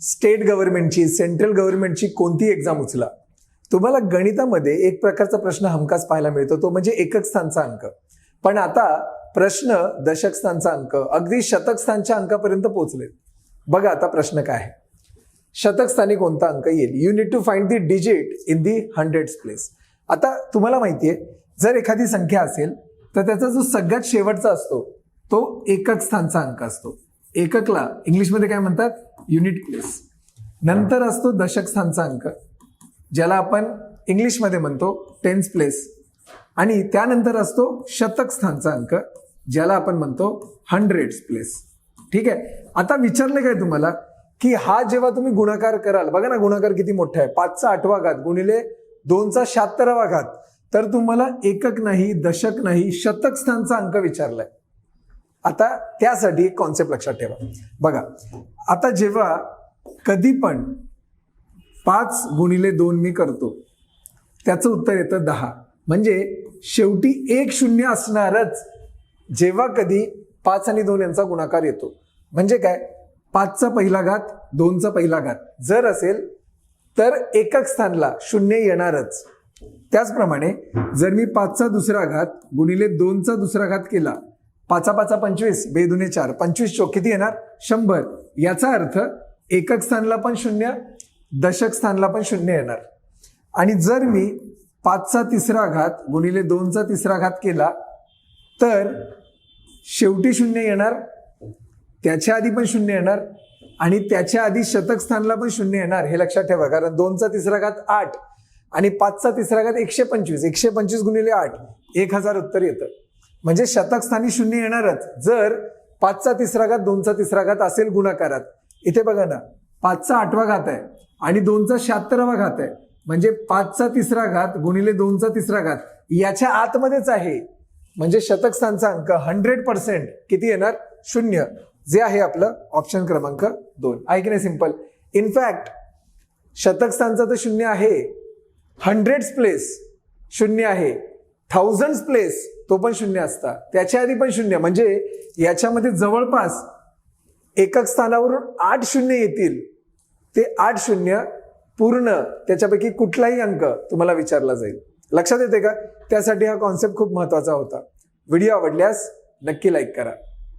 State गव्हर्नमेंटची central गव्हर्नमेंटची कोणती exam उचला तुम्हाला गणितामध्ये एक प्रकारचा प्रश्न हमखास पाहायला मिळतो तो म्हणजे एकक स्थानचा अंक. पण आता प्रश्न दशक स्थानचा अंक अगदी शतक स्थानच्या अंकापर्यंत पोहोचले बघा आता प्रश्न काय आहे. शतक स्थानी कोणता अंक येईल? You need to find the digit in the hundred place आता तुम्हाला माहितीये जर एखादी संख्या असेल तर त्याचा जो सगळ्यात शेवटचा असतो तो एकक स्थानचा अंक असतो. एककला इंग्लिशमध्ये काय म्हणतात? युनिट प्लेस नंतर असतो दशक स्थानचा अंक ज्याला आपण इंग्लिशमध्ये म्हणतो टेन्स प्लेस आणि त्यानंतर असतो शतक स्थानचा अंक ज्याला आपण म्हणतो हंड्रेड्स प्लेस ठीक आहे? आता विचारलं काय तुम्हाला? की हा जेव्हा तुम्ही गुणाकार कराल बघा ना गुणाकार किती मोठा आहे. पाचचा आठवा घात गुणिले दोनचा शहात्तरावा घात. तर तुम्हाला एकक नाही दशक नाही शतक स्थानचा अंक विचारलाय. आता त्यासाठी एक कॉन्सेप्ट लक्षात ठेवा. बघा आता जेव्हा कधी पण पाच गुणिले दोन मी करतो त्याचं उत्तर येतं दहा. म्हणजे शेवटी एक शून्य असणारच जेव्हा कधी पाच आणि दोन यांचा गुणाकार येतो. म्हणजे काय? पाचचा पहिला घात दोनचा पहिला घात. जर असेल तर एकक स्थानला शून्य येणारच. त्याचप्रमाणे जर मी पाचचा दुसरा घात गुणिले दोनचा दुसरा घात केला पाचा पाचा पंचवीस बेदुने चार. पंचवीस चौक किती येणार? शंभर. याचा अर्थ एकक स्थानला पण शून्य दशक स्थानला पण शून्य येणार. आणि जर मी पाचचा तिसरा घात गुणिले दोनचा तिसरा घात केला तर शेवटी शून्य येणार त्याच्या आधी पण शून्य येणार आणि त्याच्या आधी शतक स्थानला पण शून्य येणार. हे लक्षात ठेवा कारण दोनचा तिसरा घात आठ आणि पाचचा तिसरा घात एकशे पंचवीस. एकशे पंचवीस गुणिले आठ एक हजार उत्तर येतं. म्हणजे शतकस्थानी शून्य येणारच. जर पाचचा तिसरा घात दोनचा तिसरा घात असेल गुणाकारात. इथे बघा ना पाचचा आठवा घात आहे आणि दोनचा शहात्तरावा घात आहे. म्हणजे पाचचा तिसरा घात गुणिले दोनचा तिसरा घात याच्या आतमध्येच आहे. म्हणजे शतकस्थानचा अंक हंड्रेड पर्सेंट किती येणार? शून्य. जे आहे आपलं ऑप्शन क्रमांक दोन. आहे की नाही सिंपल इनफॅक्ट शतकस्थानचं तर शून्य आहे. हंड्रेड्स प्लेस शून्य आहे. थाउजंड प्लेस तो पण शून्य असता. त्याच्या आधी पण शून्य. म्हणजे याच्यामध्ये जवळपास एकक स्थानावरून आठ शून्य येतील. ते आठ शून्य पूर्ण त्याच्यापैकी कुठलाही अंक तुम्हाला विचारला जाईल. लक्षात येते का? त्यासाठी हा कॉन्सेप्ट खूप महत्त्वाचा होता. व्हिडिओ आवडल्यास नक्की लाईक करा.